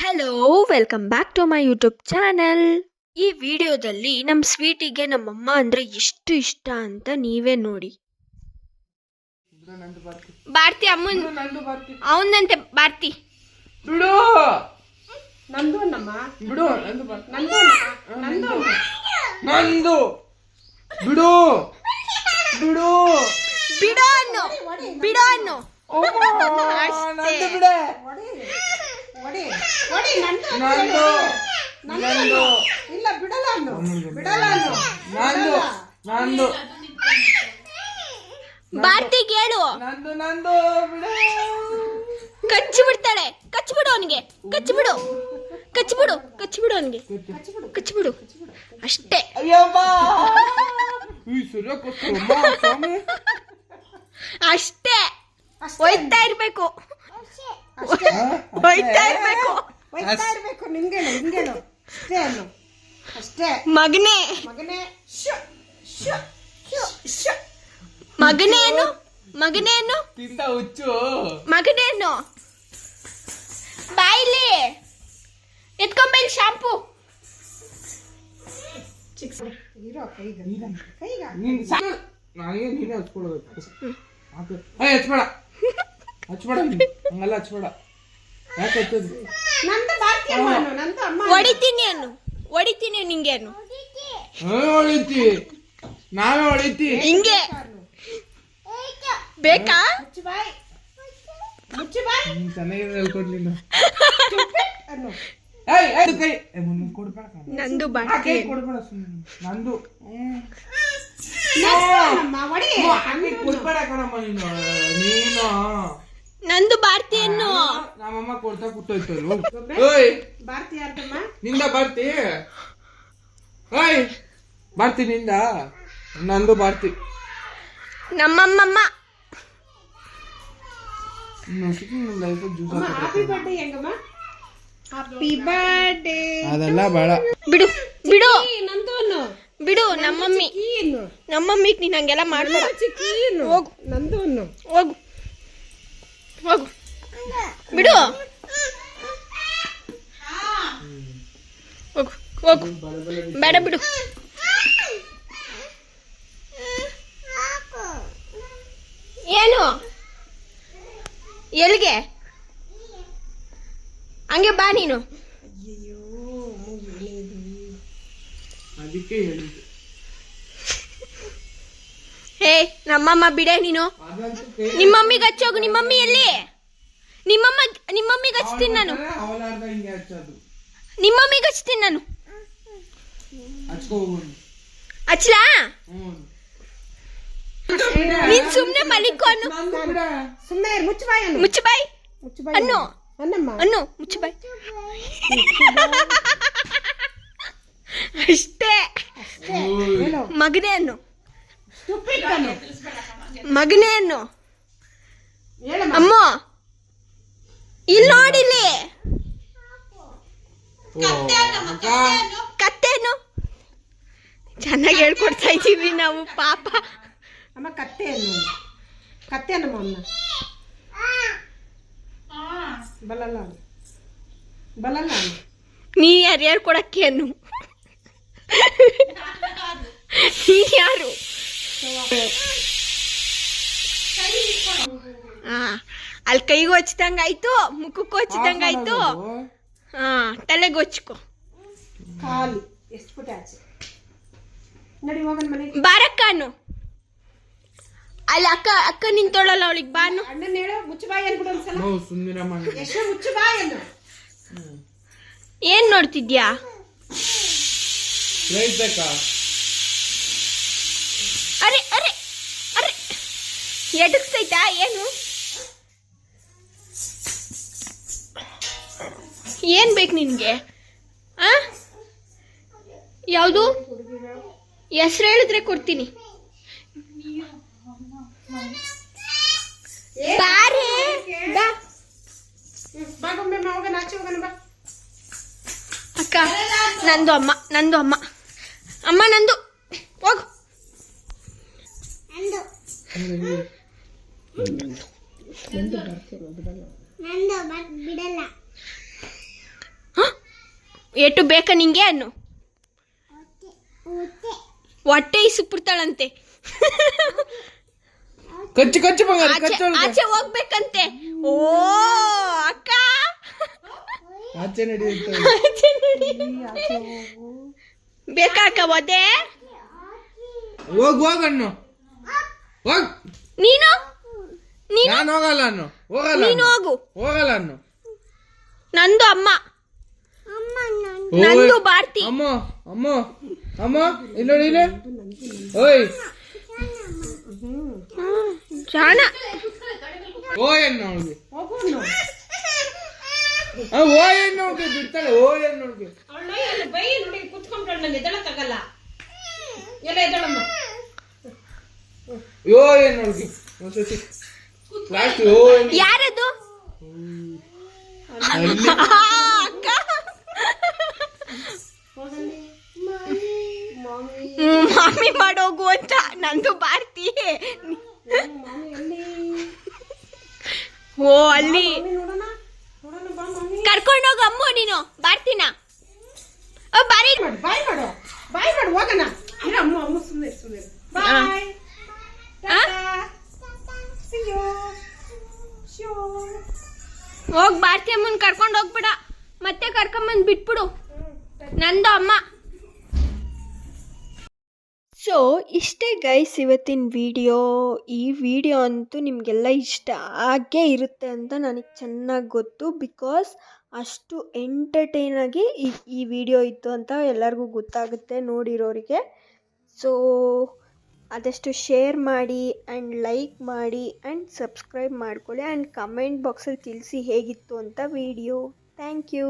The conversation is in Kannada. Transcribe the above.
Hello welcome back to my YouTube channel ಈ ವಿಡಿಯೋದಲ್ಲಿ ನಮ್ಮ ಸ್ವೀಟಿಗೆ ನಮ್ಮಮ್ಮ ಅಂದರೆ ಎಷ್ಟು ಇಷ್ಟ ಅಂತ ನೀವೇ ನೋಡಿ. ಭಾರತಿ ಅಮ್ಮನ್ ಅವನಂತೆ ಭಾರತಿ ಬಿಡು! ನಂದು ನಮ್ಮ ಬಿಡು ನಂದು ಬರ್ ನಂದು ನಂದು ನಂದು! ಬಿಡು! ಬಿಡು! ಬಿಡೋ ಅನ್ನು. ಬಿಡೋ ಅನ್ನು. ಒಡಿ ನಂದು ನಂದು. ನಂದು ಇಲ್ಲ ಬಿಡಲ್ಲ ಅನ್ನು. ಬಿಡಲ್ಲ ಅನ್ನು. ನಂದು. ನಂದು. ಭಾರತಿಗೆ ಕೇಳು. ನಂದು ನಂದು. ಬಿಡು. ಕಚ್ಚಿ ಬಿಡ್ತಾಳೆ ಕಚ್ಚಿ ಬಿಡು ಅವನಿಗೆ ಕಚ್ಚಿ ಬಿಡು ಕಚ್ಚಿ ಬಿಡು ಕಚ್ಚಿ ಬಿಡು ಅವನಿಗೆ ಕಚ್ಚಿ ಬಿಡು ಅಷ್ಟೇ ಅಷ್ಟೇ. ಅಷ್ಟೇ. ಒಯ್ತಾ ಇರ್ಬೇಕು. ಒಯ್ತಾ ಇರ್ಬೇಕು ಒಯ್ತಾ ಇರ್ಬೇಕು ಹಿಂಗೇಳು ಅಷ್ಟೇ. ಅನ್ನು ಅಷ್ಟೇ ಮಗನೇ. ಮಗನೇ. ಶು ಶು ಶು ಶು ಮಗನೇನು ಮಗನೇನು ತಿಂದ ಹುಚ್ಚು. ಮಗನೇನು ಬಾಯಿಲಿ. ಎತ್ಕೊಂಬೈಲಿ ಶಾಂಪು. ಚಿಕ್ಕ ಇರೋ ಕೈಗ ಕೈಗ. ನನಗೆ ನೀನೇ ಹಚ್ಕೊಡ್ಬೇಕು? ಏ ಹಚ್ಬೇಡ. ಹಚ್ಬೇಡ ನೀನು. ಹಂಗೆಲ್ಲ ಚೂಡ ಯಾಕೆ ನಂದು ಅಮ್ಮ ನಂದು ಅಮ್ಮ ಹೊಡಿತೀನಿ ಅನ್ನು ಹೊಡಿತೀನಿ ನಿಂಗೆ ಅನ್ನು. ಹೊಡಿತಿ. ನಾವೇ ಹೊಡಿತಿ. ಹಿಂಗೆ ಬೇಕಾ? ಮುಚ್ಚು ಬಾಯ್. ಮುಚ್ಚು ಬಾಯ್. ನೀನ್ ಚೆನ್ನಾಗಿದೆ ಹೇಳ್ಕೊಡ್ಲಿಲ್ಲ ಅನ್ನು. ಏಯ್ ಏಯ್ ಕೈ. ಏ ಕೊಡ್ಬೇಡ ಕಣೋ. ನಂದು ಆ ಬಾಕಿ ಕೊಡ್ಬೇಡ ಸುಮ್ಮನೆ ನಂದು. ಹ್ಮ್. ನಮ್ಮ ಒಡಿ ಹಂಗೆ ಕೊಡ್ಬೇಡ ಕಣಮ್ಮ ನೀನು. ನೀನು ನಂದು ಬಾರ್ತಿಯನ್ನು ನಮ್ಮಮ್ಮ ಕೊಡ್ತಾ ಕುಟ್ಟೋಯ್ತಲ್ಲ. ಓಯ್. ಬಾರ್ತಿ ಯಾರ್ದಮ್ಮ? ನಿಂದ ಬಾರ್ತಿ ಓಯ್. ಬಾರ್ತಿ ನಿಂದ. ನಂದು ಬಾರ್ತಿ ನಮ್ಮಮ್ಮಮ್ಮ. ಹ್ಯಾಪಿ ಬರ್ಡೇ ಹೆಂಗಮ್ಮ? ಹ್ಯಾಪಿ ಬರ್ಡೇ ಅದೆಲ್ಲ ಬೇಡ. ಬಿಡು ಬಿಡು. ನಂದು ಅನ್ನು ಬಿಡು ನಮ್ಮಮ್ಮಿ. ನಮ್ಮಮ್ಮಿ ನೀನ್ ಹಂಗೆಲ್ಲ ಮಾಡ್ಬೇಡ. ಹೋಗು. ನಂದು ಹೋಗು. ಹೋಗು. ಬಿಡು. ಹೋಗು ಹೋಗು. ಬೇಡ ಬಿಡು. ಏನು? ಎಲ್ಲಿಗೆ? ಹಂಗೆ ಬಾ ನೀನು. ಅದಕ್ಕೆ ಹೇಳಿದ್ದು ಹೇ ನಮ್ಮಮ್ಮ ಬಿಡೆ ನೀನು. ನಿಮ್ಮಮ್ಮಿಗೆ ಹಚ್ಚೋಗು ನಿಮ್ಮಮ್ಮಿ ಎಲ್ಲಿ? ನಿಮ್ಮಮ್ಮ ನಿಮ್ಮಮ್ಮಿಗೆ ಹಚ್ತೀನಿ ನಾನು. ನಿಮ್ಮಮ್ಮಿಗೆ ಹಚ್ತೀನಿ ನಾನು. ಹಚ್ಲಾ? ನೀನ್ ಸುಮ್ನೆ ಮಲಿಕೋ ಅನ್ನು. ನಂದು ಬಿಡ ಸುಮ್ಮನೆ ಮುಚ್ಚು ಬಾಯ್ ಅನ್ನು. ಮುಚ್ಚು ಅನ್ನು. ಅನ್ನಮ್ಮ ಅನ್ನು ಮುಚ್ಚು ಬಾಯ್ ಅಷ್ಟೇ. ಮಗನೇ ಅನ್ನು. ಸ್ಟುಪಿಡ್ ಅನ್ನು ಮಗನೇ ಅನ್ನು ಹೇಳಮ್ಮ ಅಮ್ಮ ಇಲ್ಲಿ. ನೋಡಿಲ್ಲಿ ಕತ್ತೇನು ಚೆನ್ನಾಗಿ ಹೇಳ್ಕೊಡ್ತಾ ಇದ್ದೀವಿ ನಾವು ಪಾಪ. ಅಮ್ಮ ಕತ್ತೆ ಅನ್ನು ಅಮ್ಮ ಅನ್ನು. ಬಲ್ಲಲ್ಲ ನೀ ಯಾರು ಹೇಳ್ಕೊಡಕ್ಕೇನು? ಅನ್ನು ನೀ ಯಾರು? ಅಲ್ಲಿ ಕೈಗೂ ಹಚ್ಚಿದಂಗಾಯ್ತು ಮುಖಕ್ಕೂ ಹಚ್ಚಿದಂಗಾಯ್ತು ಹಾ ತಲೆಗೆ ಹಚ್ಕೊ. ಬಾರಕ್ಕನು ಅಲ್ಲಿ ಅಕ್ಕ ಅಕ್ಕ ನಿಂತೋಳಲ್ಲ ಅವಳಿಗೆ ಬಾನು. ಏನ್ ಹೇಳು ಮುಚ್ಚು ಬಾಯ್ ಅನ್ಬಿಡು ಒಂದ್ಸಲ ನಾವು ಸುಂದಿರ ಮಾಡಿ ಎಷ್ಟು ಮುಚ್ಚು ಬಾಯ್ ಅನ್ನು ಏನ್ ನೋಡ್ತಿದ್ಯಾ ರೈಸ್ ಬೇಕಾ ಅರೆ ಅರೆ ಅರೆ. ಎಡಕ್ಸೈತಾ ಏನು? ಏನು ಬೇಕು ನಿನಗೆ? ಆ? ಯಾವುದು? ಹೆಸ್ರು ಹೇಳಿದ್ರೆ ಕೊಡ್ತೀನಿ. ಅಕ್ಕ ನಂದು ಅಮ್ಮ ನಂದು ಅಮ್ಮ. ಅಮ್ಮ ನಂದು. ಏಟು ಬೇಕಾ ನಿಂಗೆ ಅನ್ನು? ಹೊಟ್ಟೆ ಇಸುಕ್ಬಿಡ್ತಾಳಂತೆ ಕಚ್ಚು ಕಚ್ಚು ಆಚೆ ಹೋಗ್ಬೇಕಂತೆ. ಓ ಅಕ್ಕ. ಆಚೆ. ಬೇಕಾ ಅಕ್ಕ ಒದೆ? ಹೋಗ್ ಹೋಗಣ್ಣು ಹೋಗ್. ನೀನು? ನೀನು? ನಾನು ಹೋಗಲ್ಲ ಅನ್ನು. ಹೋಗಲ್ಲ ನೀನು. ಹೋಗು. ಹೋಗಲ್ಲ ಅನ್ನು. ನಂದು ಅಮ್ಮ. ನಂದು. ಭಾರತಿ. ಅಮ್ಮ ಅಮ್ಮ ಅಮ್ಮ ಇಲ್ಲಿ ನೋಡಿ ಇಲ್ಲಿ. ಓಯ್ ಜಾಣ. ಓಯ್ ಅನ್ನು ಅವಳಿಗೆ. ಓಯ್ ಅನ್ನು ಅವಳಿಗೆ ಬಿಡ್ತಾಳೆ ಓಯ್ ಅನ್ನು ಅವಳಿಗೆ. ಬೈ ನೋಡಿ ಕುತ್ಕೊಂಡ್ರೆ ನಂಗೆ ಎದ್ದಳಕ್ಕಾಗಲ್ಲ. ಎಲ್ಲ ಎದ್ದಳಮ್ಮ ಓಯ್ ಅನ್ನು ಅವಳಿಗೆ ಒಂದ್ಸತಿ. ಲಾಸ್ಟ್. ಯಾರದು? ಮಾಮಿ ಮಾಡೋಗು ಅಂತ ನಂದು ಭಾರತಿ. ಓ ಅಲ್ಲಿ. ಕರ್ಕೊಂಡೋಗು ಅಮ್ಮ ನೀನು ಬಾರ್ತೀನ ಓ ಬಾರಿ. ಮಾಡು ಬಾಯ್ ಮಾಡು ಬಾಯ್ ಮಾಡು ಹೋಗೋಣ. ಅಮ್ಮ ಅಮ್ಮ ಸುಮ್ಮನೆ ಸುಮ್ಮನೆ ಬಾಯ್ ಹೋಗ್ ಭಾರತಿ ಅಮ್ಮನ್ ಕರ್ಕೊಂಡು ಹೋಗ್ಬಿಡ. ಮತ್ತೆ ಕರ್ಕೊಂಬಂದ್ ಬಿಟ್ಬಿಡು. ನಂದು ಅಮ್ಮ. ಸೊ ಇಷ್ಟೇ ಗೈಸ್ ಇವತ್ತಿನ ವಿಡಿಯೋ ಈ ವಿಡಿಯೋ ಅಂತೂ ನಿಮಗೆಲ್ಲ ಇಷ್ಟ ಆಗೇ ಇರುತ್ತೆ ಅಂತ ನನಗೆ ಚೆನ್ನಾಗಿ ಗೊತ್ತು ಬಿಕಾಸ್ ಅಷ್ಟು ಎಂಟರ್ಟೈನಾಗಿ ಈ ಈ ವಿಡಿಯೋ ಇತ್ತು ಅಂತ ಎಲ್ಲರಿಗೂ ಗೊತ್ತಾಗುತ್ತೆ ನೋಡಿರೋರಿಗೆ. ಸೊ ಆದಷ್ಟು ಶೇರ್ ಮಾಡಿ ಆ್ಯಂಡ್ ಲೈಕ್ ಮಾಡಿ ಆ್ಯಂಡ್ ಸಬ್ಸ್ಕ್ರೈಬ್ ಮಾಡ್ಕೊಳ್ಳಿ ಆ್ಯಂಡ್ ಕಮೆಂಟ್ ಬಾಕ್ಸಲ್ಲಿ ತಿಳಿಸಿ ಹೇಗಿತ್ತು ಅಂತ ವೀಡಿಯೋ ಥ್ಯಾಂಕ್ ಯು